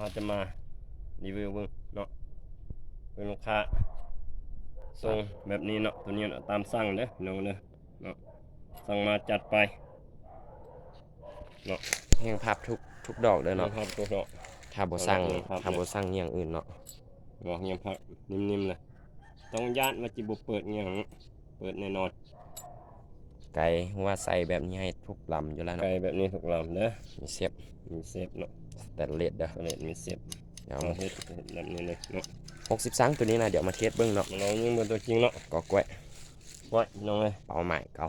เราจะมารีวิวเบิ่งเนาะเป็นลูกค้าส่งแบบนี้เนาะตัวนี้เนาะตามสั่งเด้อพี่น้องเด้อเนาะสั่งมาจัดไปแห่งพับทุกทุกดอกเลยเนาะครับตัวเนาะถ้าบ่สั่งครับถ้าบ่สั่งอหย่างอื่นเนาะบอกเงียบพักนิ่มๆเลยต้องญาติว่าจิบุเปิดเงี้ยงเปิดแน่นอน ไก่ว่าใส่แบบนี้ให้ทุกลำอยู่แล้วไก่เนาะแบบนี้ถูกลำเด้อมีเสียบมีเซฟเนาะแต่เลดเด้อก็เลยมีเซฟเดี๋ยวเอาเฮ็ดเฮ็ดแบบนี้เลยเนาะ60สังตัวนี้นะเดี๋ยวมาเทสเบิ่งเนาะมาลองยิงเบนตัวจริงเนาะก็กล้วยไว้น้องเลยเป่าใหม่เก่า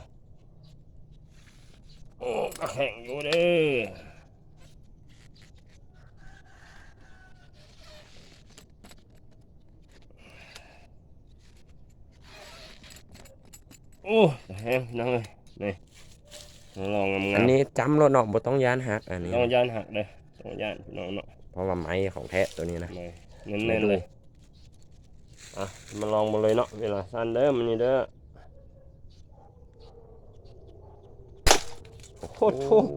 โอ้ก็แข็งอยู่เด้อ อ้แห้งน้องเลยนี่มาลองงามๆอันนี้จำรถเนาะบ่ต้องยานหักอันนี้ต้องย่านหักเลยต้องย่านพี่น้องเนาะเพราะว่าไม้ของแท้ตัวนี้นะไม่เน้นๆเลยอะมาลองมาเลยเนาะเวลาสั้นเด้อมันนี่เด้อโคตรโคตร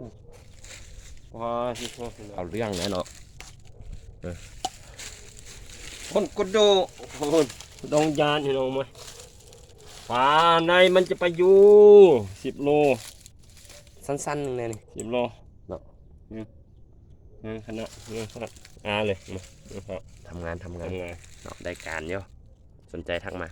ว้าที่โคตรเอาเรื่องเลยเนาะคนกดโดคนต้องยานพี่น้องไหม ฝาในมันจะไปอยู่สิบโล สั้นๆนึงเลยนี่สิบโลเนาะอืมอืมขนาดอืมขนาดอาเลยมาดูครับทำงานทำงานทำไงานเนาะได้การเยอะสนใจทักมา